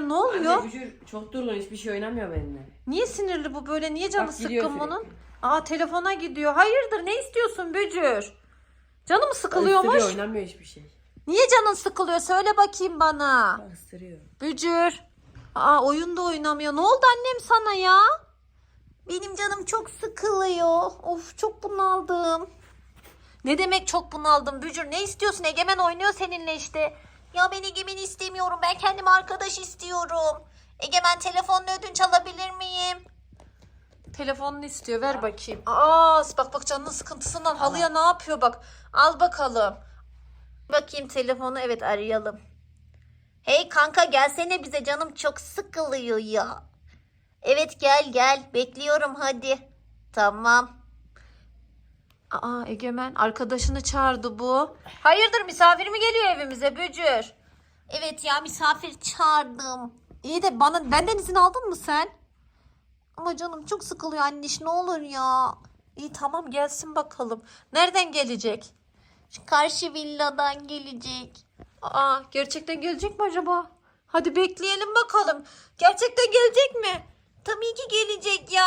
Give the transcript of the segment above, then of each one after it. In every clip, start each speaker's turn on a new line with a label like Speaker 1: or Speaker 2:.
Speaker 1: Ne oluyor?
Speaker 2: Anne Bücür çok durgun hiçbir şey oynamıyor benimle.
Speaker 1: Niye sinirli bu böyle? Niye canı
Speaker 2: Bak, gidiyor
Speaker 1: sıkkın
Speaker 2: sürekli.
Speaker 1: bunun? Aa telefona gidiyor. Hayırdır ne istiyorsun Bücür? Canı mı sıkılıyormuş?
Speaker 2: Isırıyor oynamıyor hiçbir şey.
Speaker 1: Niye canın sıkılıyor? Söyle bakayım bana.
Speaker 2: Bak ısırıyor.
Speaker 1: Bücür. Aa oyunda oynamıyor. Ne oldu annem sana ya? Benim canım çok sıkılıyor. Of çok bunaldım. Ne demek çok bunaldım Bücür? Ne istiyorsun? Egemen oynuyor seninle işte. Ya ben Egemen'i istemiyorum. Ben kendime arkadaş istiyorum. Egemen telefonla ödünç alabilir miyim? Telefonunu istiyor. Ver bakayım. Aa bak bak canının sıkıntısından halıya ne yapıyor bak. Al bakalım. Bakayım telefonu. Evet arayalım. Hey kanka gelsene bize canım çok sıkılıyor ya. Evet gel gel bekliyorum hadi. Tamam. Aa Egemen arkadaşını çağırdı bu. Hayırdır misafir mi geliyor evimize Bücür? Evet ya misafir çağırdım. İyi de bana benden izin aldın mı sen? Ama canım çok sıkılıyor anneş ne olur ya. İyi tamam gelsin bakalım. Nereden gelecek? Şu karşı villadan gelecek. Aa gerçekten gelecek mi acaba? Hadi bekleyelim bakalım. Gerçekten gelecek mi? Tabii ki gelecek ya.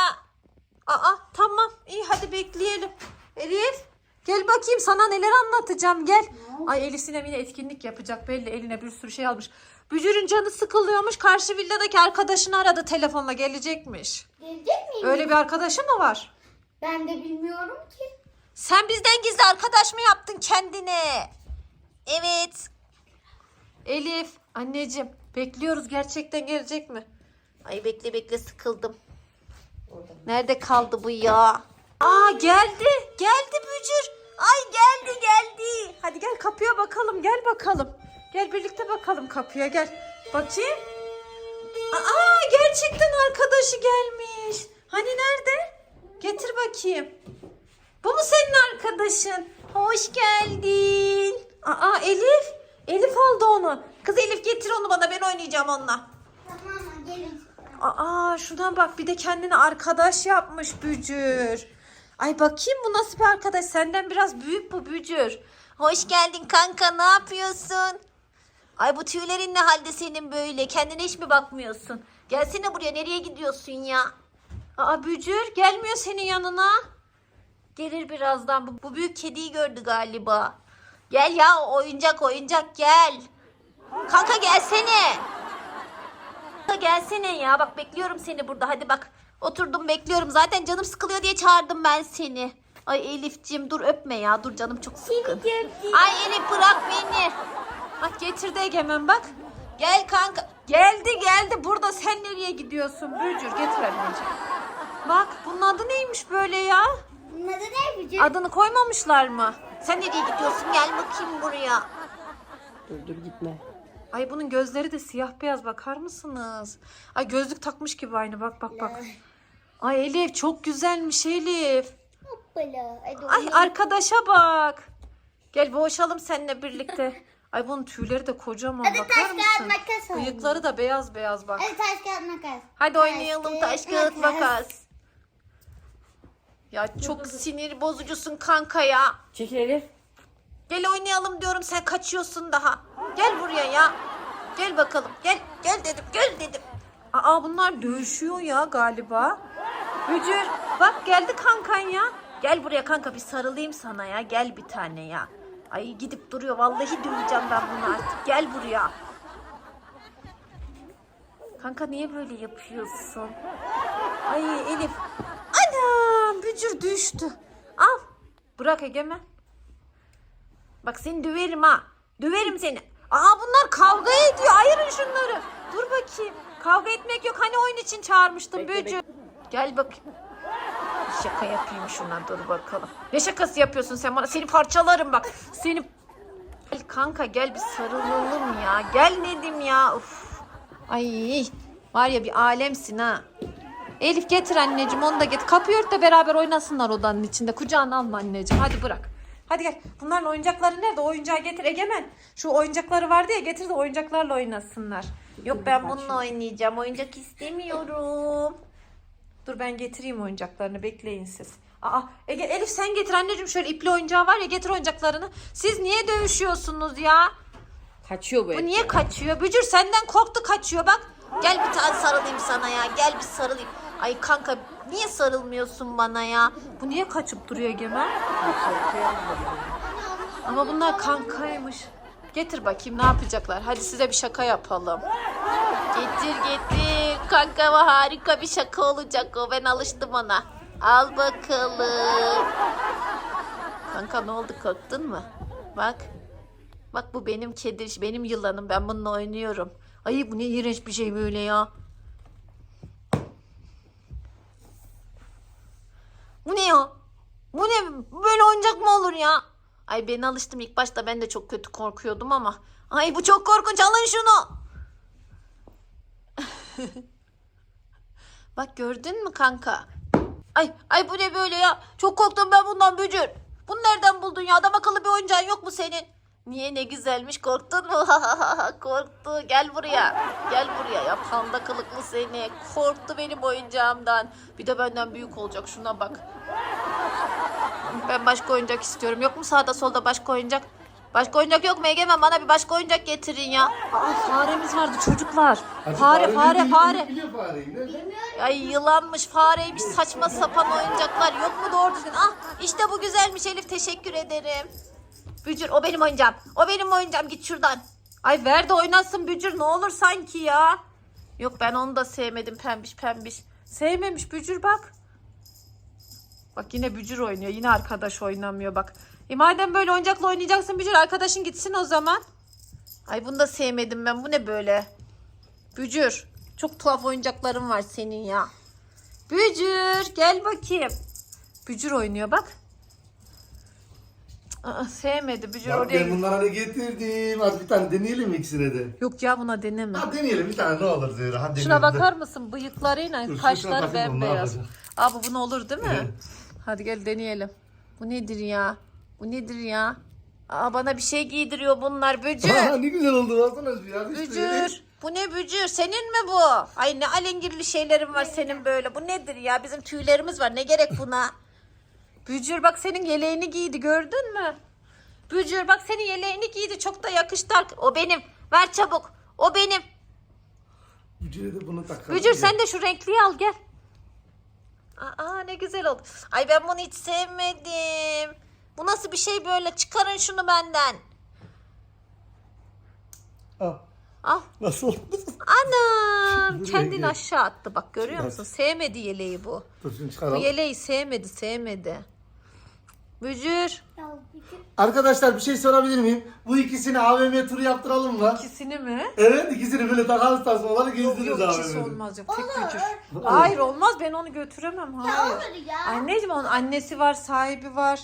Speaker 1: Aa tamam iyi hadi bekleyelim. Elif gel bakayım sana neler anlatacağım gel. Ay Elif Sinem yine etkinlik yapacak belli eline bir sürü şey almış. Bücür'ün canı sıkılıyormuş karşı villadaki arkadaşını aradı telefonla gelecekmiş.
Speaker 3: Gelecek miyim?
Speaker 1: Öyle bir arkadaşı mı var?
Speaker 3: Ben de bilmiyorum ki.
Speaker 1: Sen bizden gizli arkadaş mı yaptın kendine? Evet. Elif, anneciğim bekliyoruz gerçekten gelecek mi? Ay bekle bekle sıkıldım. Nerede kaldı bu ya? Aa geldi. Geldi Bücür. Ay geldi geldi. Hadi gel kapıya bakalım gel bakalım. Gel birlikte bakalım kapıya gel. Bakayım. Aa gerçekten arkadaşı gelmiş. Hani nerede? Getir bakayım. Bu mu senin arkadaşın? Hoş geldin. Aa Elif. Elif aldı onu. Kız Elif getir onu bana ben oynayacağım onunla.
Speaker 3: Tamam gelin.
Speaker 1: Aa şuradan bak bir de kendine arkadaş yapmış Bücür. Ay bakayım bu nasıl bir arkadaş? Senden biraz büyük bu Bücür. Hoş geldin kanka ne yapıyorsun? Ay bu tüylerin ne halde senin böyle? Kendine hiç mi bakmıyorsun? Gelsene buraya nereye gidiyorsun ya? Aa Bücür gelmiyor senin yanına. Gelir birazdan. Bu, bu büyük kediyi gördü galiba. Gel ya oyuncak oyuncak gel. Kanka gelsene. Kanka gelsene ya. Bak bekliyorum seni burada. Hadi bak. Oturdum bekliyorum. Zaten canım sıkılıyor diye çağırdım ben seni. Ay Elif'ciğim dur öpme ya. Dur canım çok sıkkın. Ay Elif bırak beni. Bak getirdi Egemen bak. Gel kanka. Geldi geldi. Burada sen nereye gidiyorsun? Bücür getir anneciğim. Bak bunun adı neymiş böyle ya?
Speaker 3: Bunun adı ne Bücür?
Speaker 1: Adını koymamışlar mı? Sen nereye gidiyorsun? Gel bakayım buraya.
Speaker 2: Dur dur gitme.
Speaker 1: Ay bunun gözleri de siyah beyaz bakar mısınız? Ay gözlük takmış gibi aynı bak bak bak. Ay Elif çok güzelmiş Elif.
Speaker 3: Hoppala. Hadi
Speaker 1: Ay
Speaker 3: oynayalım.
Speaker 1: arkadaşa bak. Gel boğuşalım seninle birlikte. Ay bunun tüyleri de kocaman
Speaker 3: Hadi
Speaker 1: bakar
Speaker 3: taş kağıt
Speaker 1: mısın?
Speaker 3: makas oynayalım.
Speaker 1: Bıyıkları da beyaz beyaz bak.
Speaker 3: Hadi taş kağıt makas.
Speaker 1: Hadi oynayalım taş kağıt
Speaker 3: makas.
Speaker 1: makas. Ya çok sinir bozucusun kanka ya.
Speaker 2: Çekil Elif.
Speaker 1: Gel oynayalım diyorum sen kaçıyorsun daha. Gel buraya ya. Gel bakalım. Gel. Gel dedim. Gel dedim. Aa bunlar dövüşüyor ya galiba. Bücür bak geldi kankan ya. Gel buraya kanka bir sarılayım sana ya. Gel bir tane ya. Ay gidip duruyor. Vallahi döveceğim ben bunu artık. Gel buraya. Kanka niye böyle yapıyorsun? Ay Elif. Anam bücür düştü. Al. Bırak Egemen. Bak seni döverim ha. Döverim seni. Aa bunlar kavga ediyor. Ayırın şunları. Dur bakayım. Kavga etmek yok. Hani oyun için çağırmıştım Bücür. Gel. Bir Şaka yapayım şuna dur bakalım. Ne şakası yapıyorsun sen bana? Seni parçalarım bak. Seni... Gel kanka gel bir sarılalım ya. Gel Nedim ya. Uf. Ay var ya bir alemsin ha. Elif getir anneciğim onu da getir. Kapıyı ört de beraber oynasınlar odanın içinde. Kucağına alma anneciğim. Hadi bırak. Hadi gel. Bunların oyuncakları nerede? Oyuncağı getir Egemen. Şu oyuncakları vardı ya getir de oyuncaklarla oynasınlar. Yok ben bununla oynayacağım. Oyuncak istemiyorum. Dur ben getireyim oyuncaklarını. Bekleyin siz. Aa Ege, Elif sen getir anneciğim şöyle ipli oyuncağı var ya getir oyuncaklarını. Siz niye dövüşüyorsunuz ya?
Speaker 2: Kaçıyor bu
Speaker 1: Bu niye kaçıyor? Bücür senden korktu kaçıyor bak. Gel bir tane sarılayım sana ya. Gel bir sarılayım. Ay kanka niye sarılmıyorsun bana ya? Bu niye kaçıp duruyor Egemen? Ama bunlar kankaymış. Getir bakayım ne yapacaklar. Hadi size bir şaka yapalım. Getir getir. Kankama harika bir şaka olacak o. Ben alıştım ona. Al bakalım. Kanka ne oldu korktun mu? Bak. Bak bu benim kedi, benim yılanım. Ben bununla oynuyorum. Ay bu ne iğrenç bir şey böyle ya. Bu ne ya? Bu ne? Böyle oyuncak mı olur ya? Ay ben alıştım ilk başta ben de çok kötü korkuyordum ama. Ay bu çok korkunç alın şunu. Bak gördün mü kanka? Ay ay bu ne böyle ya? Çok korktum ben bundan bücür. Bunu nereden buldun ya? Adam akıllı bir oyuncağın yok mu senin? Niye ne güzelmiş korktun mu? Korktu. Gel buraya. Gel buraya ya panda kılıklı seni. Korktu benim oyuncağımdan. Bir de benden büyük olacak şuna bak. Ben başka oyuncak istiyorum. Yok mu sağda solda başka oyuncak? Başka oyuncak yok mu Egemen? Bana bir başka oyuncak getirin ya. Aa faremiz vardı çocuklar. Fare fare fare.
Speaker 4: Biliyor fareyi.
Speaker 1: Ay yılanmış, fareymiş, saçma sapan oyuncaklar. Yok mu doğru düzgün? Ah işte bu güzelmiş Elif teşekkür ederim. Bücür o benim oyuncağım. O benim oyuncağım git şuradan. Ay ver de oynasın Bücür ne olur sanki ya. Yok ben onu da sevmedim pembiş pembiş. Sevmemiş Bücür bak. Bak yine Bücür oynuyor. Yine arkadaş oynamıyor bak. E madem böyle oyuncakla oynayacaksın Bücür arkadaşın gitsin o zaman. Ay bunu da sevmedim ben. Bu ne böyle? Bücür. Çok tuhaf oyuncakların var senin ya. Bücür gel bakayım. Bücür oynuyor bak. Aa, sevmedi Bücür
Speaker 4: Bak
Speaker 1: oraya.
Speaker 4: ben bunlara ne getirdim. Hadi bir tane deneyelim ikisine de?
Speaker 1: Yok ya buna deneme.
Speaker 4: Hadi deneyelim bir tane ne olur Zehra. Hadi
Speaker 1: Şuna
Speaker 4: deneyelim de.
Speaker 1: bakar mısın? Bıyıklarıyla
Speaker 4: Dur, şuna
Speaker 1: kaşları
Speaker 4: bakayım ne
Speaker 1: bembeyaz.
Speaker 4: yapacak?
Speaker 1: Aa bu buna olur değil mi?
Speaker 4: Evet.
Speaker 1: Hadi gel deneyelim. Bu nedir ya? Bu nedir ya? Aa bana bir şey giydiriyor bunlar Bücür.
Speaker 4: Aa, ne güzel oldu baksana şu ya. İşte
Speaker 1: Bücür. Bu ne bücür? Senin mi bu? Ay ne alengirli şeylerin var senin böyle. Bu nedir ya? Bizim tüylerimiz var. Ne gerek buna? Bücür bak senin yeleğini giydi gördün mü? Bücür bak senin yeleğini giydi. Çok da yakıştı. O benim. Ver çabuk. O benim.
Speaker 4: Bücür'e de bunu takalım.
Speaker 1: Bücür sen de şu renkliyi al gel. Aa ne güzel oldu. Ay ben bunu hiç sevmedim. Bu nasıl bir şey böyle? Çıkarın şunu benden.
Speaker 4: Al.
Speaker 1: Al.
Speaker 4: Nasıl?
Speaker 1: Anam
Speaker 4: Dur
Speaker 1: kendini aşağı attı bak görüyor
Speaker 4: Çıkar.
Speaker 1: musun? Sevmedi yeleği bu.
Speaker 4: Dur
Speaker 1: Bu yeleği sevmedi sevmedi. Bücür.
Speaker 4: Arkadaşlar bir şey sorabilir miyim? Bu ikisini AVM turu yaptıralım mı?
Speaker 1: İkisini mi?
Speaker 4: Evet ikisini böyle takarız tasmaları gezdiririz
Speaker 1: yok ikisi
Speaker 4: AVM'de.
Speaker 1: olmaz yok tek bücür. Hayır olmaz ben onu götüremem hayır.
Speaker 3: olur ya.
Speaker 1: Anneciğim onun annesi var sahibi var.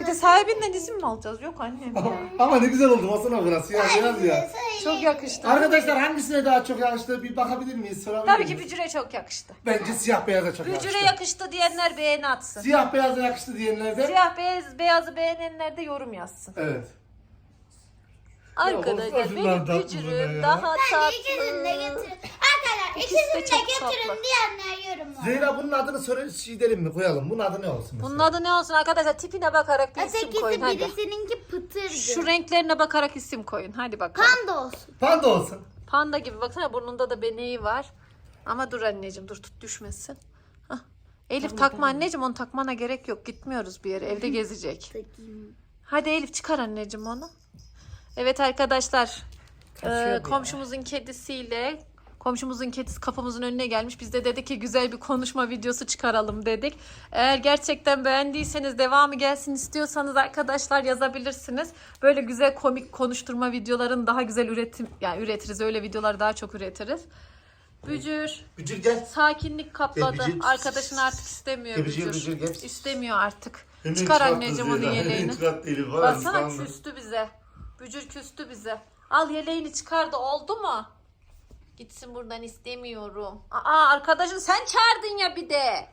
Speaker 1: Bir de sahibinden izin mi alacağız? Yok annem ya.
Speaker 4: Ama ne güzel oldu basana burası ya biraz ya.
Speaker 1: Çok yakıştı.
Speaker 4: Arkadaşlar hangisine daha çok yakıştı bir bakabilir miyiz? Sorabilir
Speaker 1: Tabii ki
Speaker 4: miyiz?
Speaker 1: bücüre çok yakıştı.
Speaker 4: Bence siyah beyaza çok
Speaker 1: Bücüre
Speaker 4: yakıştı.
Speaker 1: yakıştı diyenler beğeni atsın.
Speaker 4: Siyah beyaza yakıştı diyenler de.
Speaker 1: Siyah beyaz, beyazı beğenenler de yorum yazsın.
Speaker 4: Evet.
Speaker 1: Arkadaşlar
Speaker 4: boşver
Speaker 1: benim
Speaker 4: şunlar
Speaker 1: bücürüm
Speaker 4: ya.
Speaker 1: daha
Speaker 3: Bence ikisini de
Speaker 1: tatlı.
Speaker 3: getirin. Arkadaşlar
Speaker 1: İkisi de
Speaker 3: ikisini de
Speaker 1: çok
Speaker 3: getirin
Speaker 1: tatlı.
Speaker 3: diyenler yorumlar.
Speaker 4: Zehra bunun adını söyle şey derim mi koyalım? Bunun adı ne olsun mesela?
Speaker 1: Bunun adı ne olsun arkadaşlar? Tipine bakarak bir isim koyun
Speaker 3: Ötekisi
Speaker 1: hadi.
Speaker 3: birisininki pıtırdı.
Speaker 1: Şu renklerine bakarak isim koyun. Hadi bakalım.
Speaker 3: Panda olsun.
Speaker 4: Panda olsun.
Speaker 1: Panda gibi baksana burnunda da beneği var. Ama dur anneciğim dur tut düşmesin. Elif takma anneciğim onu takmana gerek yok. Gitmiyoruz bir yere. Evde gezecek.
Speaker 3: Takayım.
Speaker 1: Hadi Elif çıkar anneciğim onu. Evet arkadaşlar.
Speaker 4: Kaçıyor
Speaker 1: e,
Speaker 4: bu
Speaker 1: komşumuzun kedisiyle komşumuzun kedisi kapımızın önüne gelmiş. Biz de dedik ki güzel bir konuşma videosu çıkaralım dedik. Eğer gerçekten beğendiyseniz devamı gelsin istiyorsanız arkadaşlar yazabilirsiniz. Böyle güzel komik konuşturma videoların daha güzel üretim yani üretiriz. Öyle videolar daha çok üretiriz. Bücür
Speaker 4: Bücür gel.
Speaker 1: sakinlik kapladı.
Speaker 4: Bücür.
Speaker 1: Arkadaşın artık istemiyor
Speaker 4: Bücür,
Speaker 1: Bücür.
Speaker 4: Bücür, gel.
Speaker 1: İstemiyor artık. Çıkar anneciğim onun yeleğini. Baksana küstü bize. Bücür küstü bize. Al yeleğini çıkar da oldu mu? Gitsin buradan istemiyorum. Aa arkadaşın sen çağırdın ya bir de.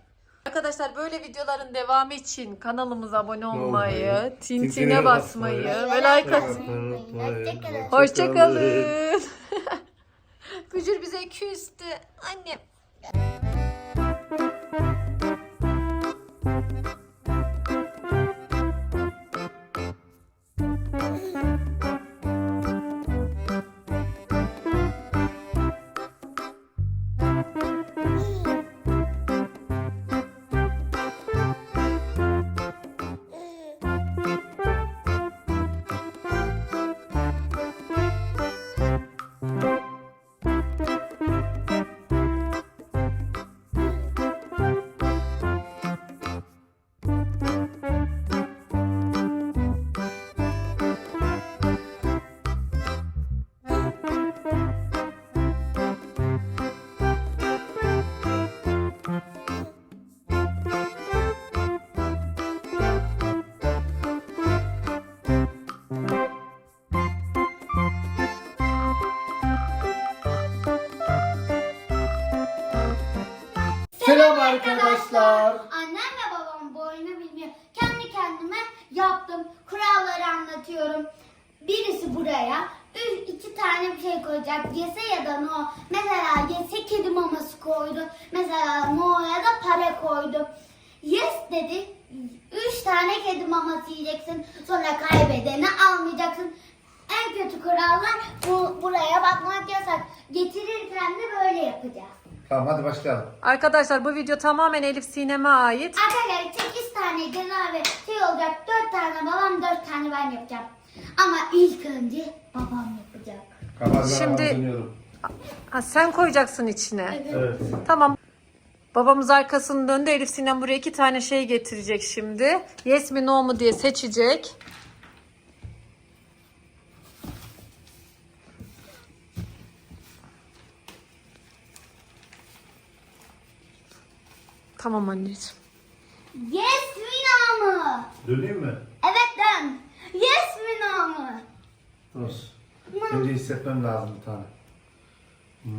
Speaker 1: Arkadaşlar böyle videoların devamı için kanalımıza abone olmayı, tintine basmayı, ve like atmayı.
Speaker 3: Hoşçakalın.
Speaker 1: Bücür bize küstü. Annem.
Speaker 4: Arkadaşlar.
Speaker 3: Annem ve babam bu oyunu bilmiyor. Kendi kendime yaptım. Kuralları anlatıyorum. Birisi buraya üç, iki tane bir şey koyacak. Yese ya da no. Mesela Yese kedi maması koydu. Mesela No'ya da para koydu. Yes dedi. Üç tane kedi maması yiyeceksin. Sonra kaybedeni almayacaksın. En kötü kurallar bu, buraya bakmak yasak. Getirirken de böyle yapacağız.
Speaker 4: Tamam hadi başlayalım.
Speaker 1: Arkadaşlar bu video tamamen Elif Sinem'e ait.
Speaker 3: Arkadaşlar 8 tane ceza ve şey olacak 4 tane babam 4 tane ben yapacağım. Ama ilk önce babam yapacak.
Speaker 4: Kafadan
Speaker 1: Şimdi-
Speaker 4: dönüyorum.
Speaker 1: Ha, sen koyacaksın içine.
Speaker 4: Evet.
Speaker 1: Tamam. Babamız arkasını döndü. Elif Sinem buraya iki tane şey getirecek şimdi. Yes mi no mu diye seçecek. Tamam anneciğim.
Speaker 3: Yes mi no mu?
Speaker 4: Döneyim mi?
Speaker 3: Evet dön. Yes mi no mu?
Speaker 4: Dur. Önce hissetmem lazım bir tane. Hmm.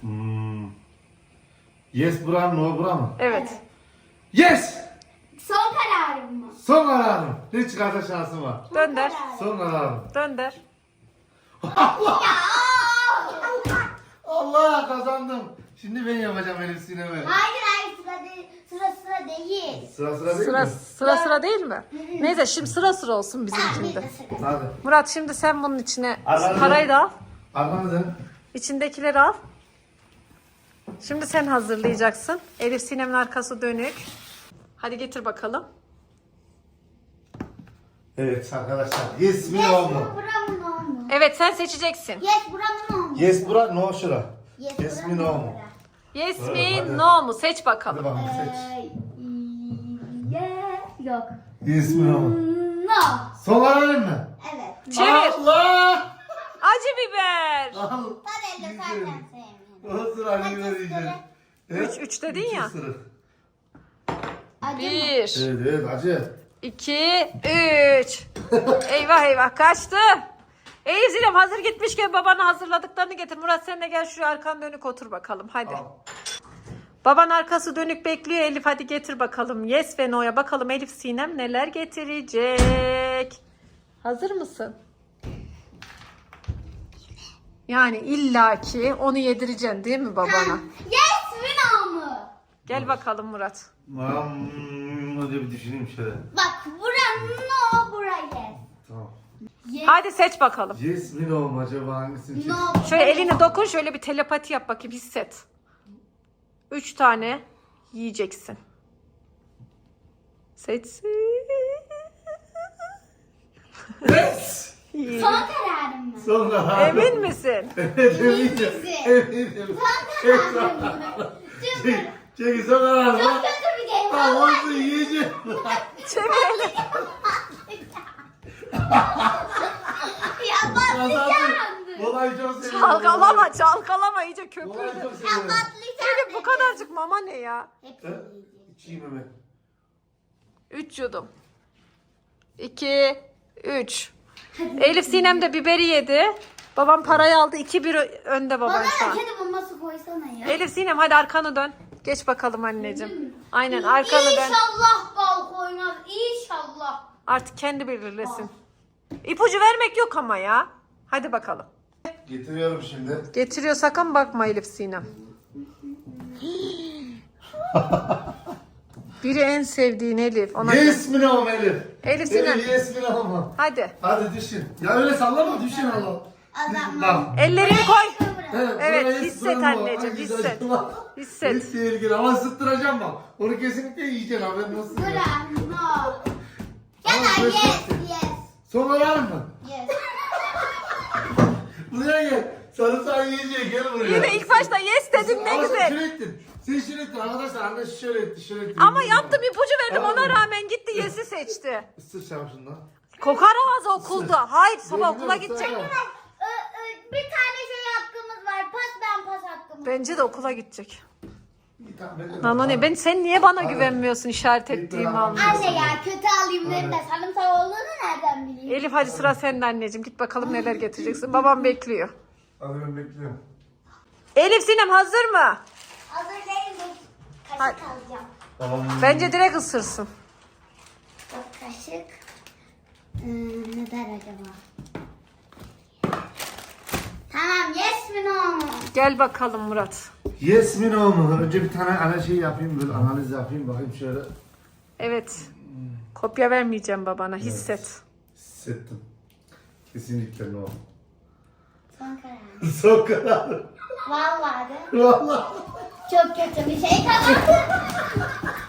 Speaker 4: Hmm. Yes bura mı no bura mı?
Speaker 1: Evet.
Speaker 4: Yes!
Speaker 3: Son kararım mı?
Speaker 4: Son kararım. Ne çıkarsa şansım var.
Speaker 1: Dönder.
Speaker 4: Son kararım.
Speaker 1: Dönder.
Speaker 4: Allah kazandım. Şimdi ben yapacağım Elif Sinem'e.
Speaker 3: Hayır hayır sıra, değil, sıra sıra değil.
Speaker 4: Sıra sıra değil
Speaker 1: Sıra
Speaker 4: mi?
Speaker 1: sıra sıra değil mi? Neyse şimdi sıra sıra olsun
Speaker 3: bir
Speaker 1: bizimkinde.
Speaker 4: Hadi.
Speaker 1: Murat şimdi sen bunun içine
Speaker 4: Arada-
Speaker 1: parayı da al.
Speaker 4: Arkamı dön.
Speaker 1: İçindekileri al. Şimdi sen hazırlayacaksın. Elif Sinem'in arkası dönük. Hadi getir bakalım.
Speaker 4: Evet arkadaşlar. Yes mi
Speaker 3: Yes
Speaker 4: no
Speaker 3: mi
Speaker 4: mu?
Speaker 3: mu?
Speaker 1: Evet sen seçeceksin.
Speaker 3: Yes bura mı no mu?
Speaker 4: Yes bura no şura. Yes mi no mu?
Speaker 1: Yes
Speaker 4: Evet,
Speaker 1: mi
Speaker 4: hadi.
Speaker 1: no mu? Seç
Speaker 4: Hadi
Speaker 1: bakalım.
Speaker 4: bakalım seç.
Speaker 3: Ee. Yok.
Speaker 4: Yes mi no mu?
Speaker 3: No.
Speaker 4: Son kararın mı?
Speaker 3: Evet.
Speaker 1: Çevir.
Speaker 4: Allah!
Speaker 1: Acı biber.
Speaker 4: Al.
Speaker 3: Ben de zaten sevmiyorum.
Speaker 4: Ali ver yiyeceğiz.
Speaker 1: Üç, üç dedin ya.
Speaker 4: ısırık.
Speaker 3: Acı mı?
Speaker 1: Bir,
Speaker 4: Evet evet acı.
Speaker 1: iki, üç. eyvah eyvah kaçtı. Elif Sinem hazır gitmişken babana hazırladıklarını getir. Murat sen de gel şu arkan dönük otur bakalım hadi.
Speaker 4: Al.
Speaker 1: Baban arkası dönük bekliyor Elif hadi getir bakalım. Yes ve no'ya bakalım Elif Sinem neler getirecek. Hazır mısın? Yani illaki onu yedireceksin değil mi babana?
Speaker 3: Yes mi no mu?
Speaker 1: Gel bakalım Murat.
Speaker 4: Hmm, hadi bir düşüneyim şöyle.
Speaker 3: Bak bura no bura yes.
Speaker 4: Tamam.
Speaker 3: Yes.
Speaker 1: Hadi seç bakalım.
Speaker 4: Yes mi no mu acaba hangisini?
Speaker 3: No.
Speaker 1: Şöyle elini dokun şöyle bir telepati yap bakayım hisset. Üç tane yiyeceksin. Seçsin.
Speaker 4: Yes!
Speaker 1: İyi.
Speaker 3: Son kararım mı?
Speaker 4: Son kararım.
Speaker 1: Emin misin?
Speaker 4: Eminim.
Speaker 3: misin?
Speaker 4: Eminim.
Speaker 3: Son kararım mı? Çünkü
Speaker 4: Çek- Çekil son
Speaker 3: çok kötü bir game. Vallahi.
Speaker 4: olsun yiyeceğim.
Speaker 1: Çevirelim.
Speaker 3: Ya Patlayacağım.
Speaker 4: Olayı çok seviyorum.
Speaker 1: Çalkalama çalkalama iyice köpürdü.
Speaker 4: çok seviyorum.
Speaker 3: patlayacağım.
Speaker 1: Bu kadarcık mama ne ya?
Speaker 3: Hepsini
Speaker 4: He?
Speaker 3: yiyeceğim.
Speaker 4: İçeyim hemen.
Speaker 1: Üç yudum. İki, üç. Elif Sinem de biberi yedi. Babam parayı aldı. İki bir önde baban
Speaker 3: Bana
Speaker 1: şu
Speaker 3: da
Speaker 1: an.
Speaker 3: kedi maması koysana ya.
Speaker 1: Elif Sinem hadi arkanı dön. Geç bakalım anneciğim. Aynen arkanı dön.
Speaker 3: İnşallah bal koymaz. İnşallah.
Speaker 1: Artık kendi belirlesin. İpucu vermek yok ama ya. Hadi bakalım.
Speaker 4: Getiriyorum şimdi.
Speaker 1: Getiriyor sakın bakma Elif Sinem. Biri en sevdiğin Elif. Ona
Speaker 4: Yes mi mu Elif?
Speaker 1: Elif Sinem.
Speaker 4: Elif yes mi mu?
Speaker 1: Hadi.
Speaker 4: Hadi düşün. Ya öyle sallama düşün Allah. Bak.
Speaker 1: Ellerini koy.
Speaker 4: Evet,
Speaker 1: Evet, hisset
Speaker 4: var.
Speaker 1: anneciğim, hisset. Hisset.
Speaker 4: Hiç tehlikeli ama sıktıracağım bak. Onu kesinlikle yiyeceksin olsun. ya.
Speaker 3: Bura no. Ya da yes yes.
Speaker 4: Son karar mı?
Speaker 3: Yes.
Speaker 4: Buraya gel. Sarımsağı yiyecek gel buraya.
Speaker 1: Yine ilk başta yes dedim ne
Speaker 4: Ama sen
Speaker 1: güzel.
Speaker 4: şöyle ettin. Sen şöyle ettin arkadaşlar. Anne şöyle etti şöyle etti.
Speaker 1: Ama yaptım ipucu verdim ona rağmen gitti yesi seçti.
Speaker 4: Isır sen şundan.
Speaker 1: Kokar ağzı okulda. Hayır sabah okula gidecek.
Speaker 4: ama.
Speaker 3: Ö, ö, bir tane şey hakkımız var. Pas ben pas hakkımız.
Speaker 1: Bence de okula gidecek.
Speaker 4: Tamam, ben de-
Speaker 1: ben sen niye bana
Speaker 4: Hadi.
Speaker 1: güvenmiyorsun işaret ettiğimi
Speaker 4: Tamam.
Speaker 1: anlıyorsun.
Speaker 3: Anne ya kötü alayım dedim de sarımsak olduğunu nereden bileyim?
Speaker 1: Elif hadi sıra sende anneciğim. Git bakalım neler getireceksin. Babam bekliyor.
Speaker 4: Hadi ben bekliyorum.
Speaker 1: Elif Sinem hazır mı?
Speaker 3: Hazır değilim.
Speaker 1: Hadi.
Speaker 3: Kaşık alacağım.
Speaker 4: Tamam.
Speaker 1: Bence direkt ısırsın.
Speaker 3: Bak kaşık. Ee, ne der acaba? Tamam yes mi no mu?
Speaker 1: Gel bakalım Murat.
Speaker 4: Yes mi no mu? Önce bir tane ana şey yapayım böyle analiz yapayım bakayım şöyle.
Speaker 1: Evet. Kopya vermeyeceğim babana. Hisset.
Speaker 4: Hissettim. Kesinlikle no.
Speaker 3: Son karar.
Speaker 4: Son karar.
Speaker 3: Vallahi de.
Speaker 4: Vallahi.
Speaker 3: Çok kötü bir şey kazandım.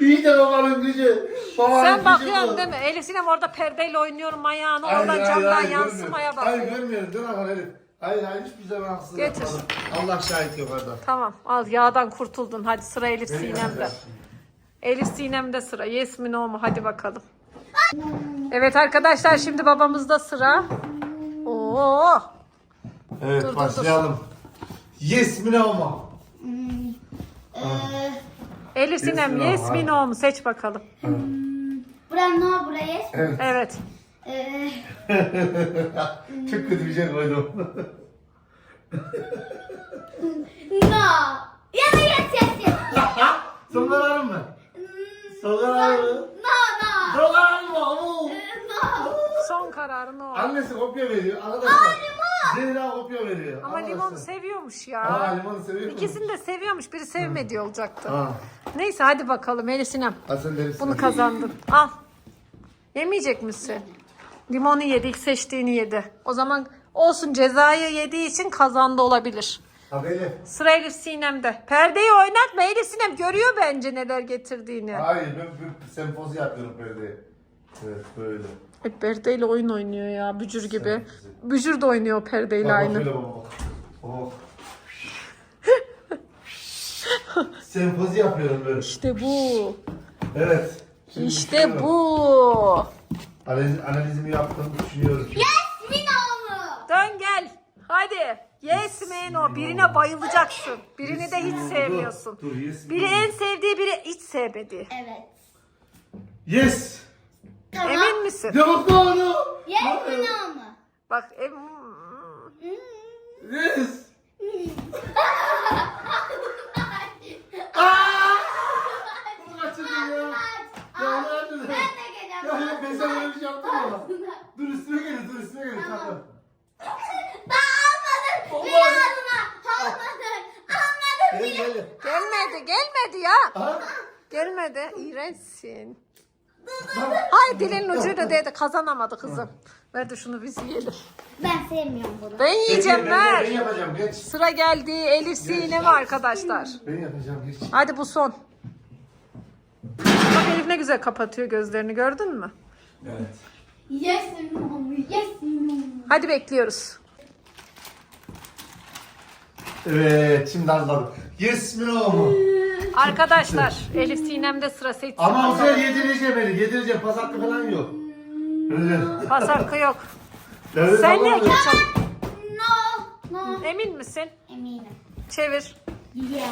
Speaker 4: İyi de babanın gücü. Babanın
Speaker 1: Sen
Speaker 4: gücü
Speaker 1: bakıyorsun
Speaker 4: bu.
Speaker 1: değil mi? Elif Sinem orada perdeyle oynuyorum ayağını.
Speaker 4: Hayır,
Speaker 1: Oradan
Speaker 4: hayır,
Speaker 1: camdan
Speaker 4: hayır,
Speaker 1: yansımaya
Speaker 4: görmüyorum. Hayır görmüyorum. Dur ama Elif. Hayır hayır hiçbir zaman haksızlık
Speaker 1: Getir.
Speaker 4: yapmadım. Allah şahit yok orada.
Speaker 1: Tamam al yağdan kurtuldun. Hadi sıra Elif Sinem'de. Elif Sinem'de sıra. Yes mi no mu? Hadi bakalım. Evet arkadaşlar şimdi babamızda sıra. Oo.
Speaker 4: Evet
Speaker 1: Dur, dur, dur.
Speaker 4: başlayalım. Yes mi no mu?
Speaker 3: Ee,
Speaker 1: Elif Sinem
Speaker 4: no,
Speaker 1: yes mi no mu? Seç bakalım.
Speaker 3: bura no buraya yes.
Speaker 4: Evet.
Speaker 1: Evet.
Speaker 3: Ee,
Speaker 4: Çok kötü bir şey koydum.
Speaker 3: no. Ya da yes yes yes.
Speaker 4: Son kararın mı? Son kararın mı?
Speaker 3: No no.
Speaker 4: Son kararın mı? Oo.
Speaker 3: No.
Speaker 1: Son kararı no.
Speaker 4: Annesi kopya veriyor. Arkadaşlar. Zehra kopya veriyor.
Speaker 1: Ama
Speaker 4: Arkadaşlar.
Speaker 1: limonu seviyormuş
Speaker 4: Aa
Speaker 1: ya.
Speaker 4: limonu seviyor?
Speaker 1: İkisini de seviyormuş. Biri sevmediği olacaktı.
Speaker 4: Ha.
Speaker 1: Neyse hadi bakalım Elif Sinem.
Speaker 4: Ha sen.
Speaker 1: Bunu kazandın. Al. Yemeyecek misin? Limonu yedi, ilk seçtiğini yedi. O zaman olsun cezayı yediği için kazandı olabilir.
Speaker 4: Hadi Elif.
Speaker 1: Sıra Elif Sinem'de. Perdeyi oynatma Elif Sinem görüyor bence neler getirdiğini.
Speaker 4: Hayır ben bir sempozi yapıyorum perdeye. Evet böyle.
Speaker 1: Hep perdeyle oyun oynuyor ya bücür gibi.
Speaker 4: Senfozi.
Speaker 1: Bücür de oynuyor perdeyle
Speaker 4: Bak, bak
Speaker 1: aynı.
Speaker 4: şöyle bak, bak. Oh. Sempozi yapıyorum böyle.
Speaker 1: İşte bu.
Speaker 4: Evet. Şimdi
Speaker 1: İşte
Speaker 4: düşünüyorum.
Speaker 1: bu.
Speaker 4: Analiz, analizimi yaptım, düşünüyorum.
Speaker 3: Yes mi no mu?
Speaker 1: Dön gel. Hadi. Yes man o. Birine bayılacaksın. Birini de hiç
Speaker 4: Dur,
Speaker 1: sevmiyorsun.
Speaker 4: Dur, yes.
Speaker 1: Biri en sevdiği biri hiç sevmediği.
Speaker 3: Evet.
Speaker 4: Yes.
Speaker 1: Misin?
Speaker 4: Cevap doğru.
Speaker 3: Yes mi no mu?
Speaker 1: Bak em...
Speaker 4: Yes. Aa! Bunu kaçırdın ya. Ya nerede?
Speaker 3: Ben de geleceğim.
Speaker 4: Ya yok ben sana öyle bir şey yaptım ama. Dur üstüne gelin, dur üstüne gelin. Tamam.
Speaker 3: Ben almadım. Bir
Speaker 4: Olmaz.
Speaker 3: alma. Almadım. Almadım.
Speaker 4: Gel gel.
Speaker 1: Gelmedi, gelmedi ya.
Speaker 4: Ha?
Speaker 1: Gelmedi. İğrençsin. Hayır dilin ucuyla değdi. Kazanamadı kızım. Ver de şunu biz yiyelim.
Speaker 3: Ben sevmiyorum bunu.
Speaker 1: Ben yiyeceğim
Speaker 4: Ben, ben, ben
Speaker 1: ver.
Speaker 4: yapacağım geç.
Speaker 1: Sıra geldi Elif Sinem arkadaşlar.
Speaker 4: Ben yapacağım geç.
Speaker 1: Hadi bu son. Bak Elif ne güzel kapatıyor gözlerini gördün mü?
Speaker 4: Evet.
Speaker 3: Yes mu? Yes?
Speaker 1: Hadi bekliyoruz.
Speaker 4: Evet şimdi anladım. Yes mi mu?
Speaker 1: Arkadaşlar Elif Sinem'de sıra seçsin.
Speaker 4: Ama o sefer yedireceğim beni. Yedireceğim. Pas hakkı falan yok. Öyle.
Speaker 1: Pas hakkı yok.
Speaker 4: Evet,
Speaker 1: Sen
Speaker 4: tamam.
Speaker 1: niye ketçap?
Speaker 3: No. No.
Speaker 1: Emin misin?
Speaker 3: Eminim.
Speaker 1: Çevir.
Speaker 3: Yeah.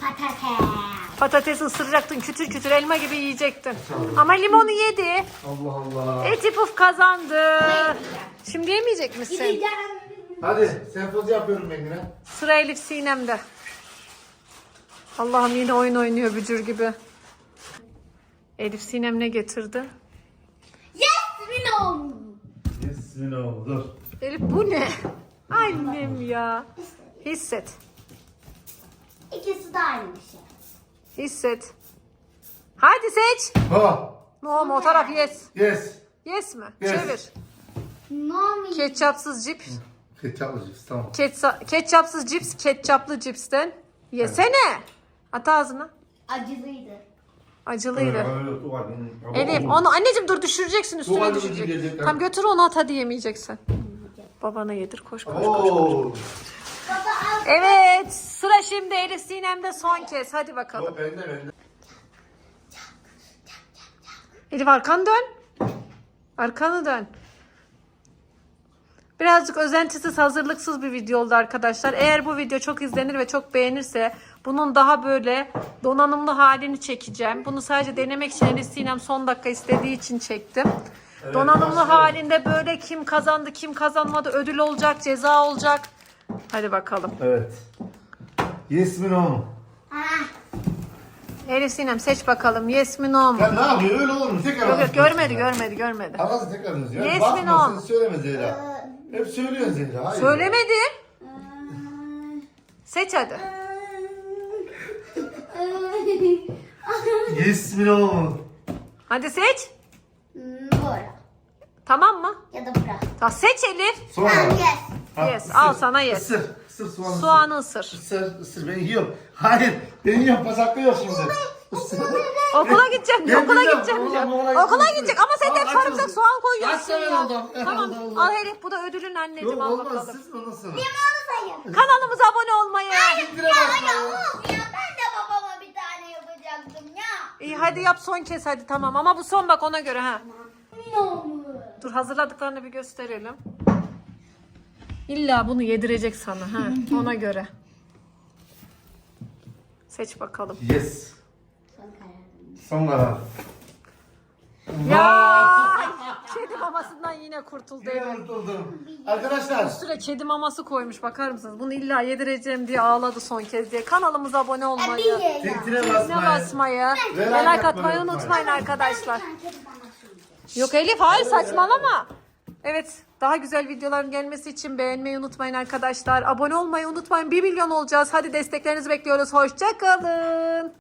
Speaker 3: Patates.
Speaker 1: Patatesi ısıracaktın kütür kütür elma gibi yiyecektin. Ama limonu yedi.
Speaker 4: Allah Allah.
Speaker 1: Eti puf kazandı. Şimdi yemeyecek misin?
Speaker 3: Gideceğim.
Speaker 4: Hadi senfozi yapıyorum ben yine.
Speaker 1: Sıra Elif Sinem'de. Allah'ım yine oyun oynuyor bücür gibi. Elif Sinem ne getirdi?
Speaker 3: Yes mi no mu?
Speaker 4: Yes mi no dur.
Speaker 1: Elif bu ne? Annem ya. Hisset.
Speaker 3: İkisi de aynı şey.
Speaker 1: Hisset. Hadi seç.
Speaker 4: Ha.
Speaker 1: No mu? O taraf yes.
Speaker 4: Yes.
Speaker 1: Yes mi?
Speaker 4: Yes.
Speaker 1: Çevir.
Speaker 3: No mu?
Speaker 1: Ketçapsız cips.
Speaker 4: Ketçaplı cips tamam.
Speaker 1: Ketsa- ketçapsız cips, ketçaplı cipsten. Yesene. At ağzına.
Speaker 3: Acılıydı.
Speaker 1: Acılıydı. Elif onu anneciğim dur düşüreceksin üstüne
Speaker 4: Tuvalet
Speaker 1: düşecek. Tam götür onu at hadi yemeyeceksin. Babana yedir koş koş koş.
Speaker 4: Oo.
Speaker 1: Evet sıra şimdi Elif Sinem'de son kez hadi bakalım.
Speaker 4: Yok bende bende.
Speaker 1: Elif arkanı dön. Arkanı dön. Birazcık özentisiz, hazırlıksız bir video oldu arkadaşlar. Eğer bu video çok izlenir ve çok beğenirse bunun daha böyle donanımlı halini çekeceğim. Bunu sadece denemek için Elif Sinem son dakika istediği için çektim.
Speaker 4: Evet,
Speaker 1: Donanımlı
Speaker 4: başlayalım.
Speaker 1: halinde böyle kim kazandı kim kazanmadı ödül olacak ceza olacak. Hadi bakalım.
Speaker 4: Evet. Yes mi no mu?
Speaker 1: Elif Sinem seç bakalım. Yes mi no mu?
Speaker 4: Ya ne yapıyor öyle olur mu? Tekrar
Speaker 1: Yok yok görmedi
Speaker 4: ya.
Speaker 1: görmedi görmedi.
Speaker 4: Arası tekrar yazıyor.
Speaker 1: Yes mi no?
Speaker 4: sen söyleme Zehra. Hep söylüyorsun Zehra. Hayır.
Speaker 1: Söylemedi.
Speaker 3: Ee,
Speaker 1: Seç hadi.
Speaker 4: Mi mu?
Speaker 1: Hadi seç.
Speaker 3: Bora.
Speaker 1: Tamam mı?
Speaker 3: Ya da bura.
Speaker 1: Ta seç Elif.
Speaker 3: Tamam yes.
Speaker 4: Ha,
Speaker 1: Yes, al sana yes.
Speaker 4: Isır. Isır soğanı. ısır.
Speaker 1: Soğanı ısır.
Speaker 4: Isır, ısır. Ben yiyorum. Hayır. Ben yiyorum. Pas hakkı yok şimdi. Isır.
Speaker 1: Okula gideceğim.
Speaker 4: Ben
Speaker 1: Okula gideceğim
Speaker 4: okula-
Speaker 1: diyor.
Speaker 4: okula
Speaker 1: gidecek ama sen de
Speaker 4: Al, aç
Speaker 1: sarımsak soğan koyuyorsun
Speaker 4: hemen
Speaker 1: ya. Tamam al Elif bu da ödülün anneciğim
Speaker 4: Yok
Speaker 1: al
Speaker 4: olmaz.
Speaker 1: bakalım.
Speaker 4: Siz sonra.
Speaker 3: Sayın.
Speaker 1: Kanalımıza abone olmayı.
Speaker 4: Zindire basma ya.
Speaker 3: Of ya ben de tane yapacaktım ya.
Speaker 1: İyi hadi yap son kez hadi tamam ama bu son bak ona göre ha. Dur hazırladıklarını bir gösterelim. İlla bunu yedirecek sana ha ona göre. Seç bakalım.
Speaker 4: Yes. Son karar.
Speaker 1: Ya kedi mamasından yine kurtuldu
Speaker 4: Yine
Speaker 1: Elif.
Speaker 4: kurtuldum. Arkadaşlar.
Speaker 1: Üstüne kedi maması koymuş bakar mısınız? Bunu illa yedireceğim diye ağladı son kez diye. Kanalımıza abone olmayı.
Speaker 4: Zintire
Speaker 1: ne
Speaker 4: basmayın.
Speaker 1: basmayı,
Speaker 4: Ve like
Speaker 1: like
Speaker 4: atmayı
Speaker 1: atmayı
Speaker 4: unutmayın.
Speaker 1: arkadaşlar. Yok Elif hayır saçmalama. Evet daha güzel videoların gelmesi için beğenmeyi unutmayın arkadaşlar. Abone olmayı unutmayın. 1 milyon olacağız. Hadi desteklerinizi bekliyoruz. Hoşçakalın.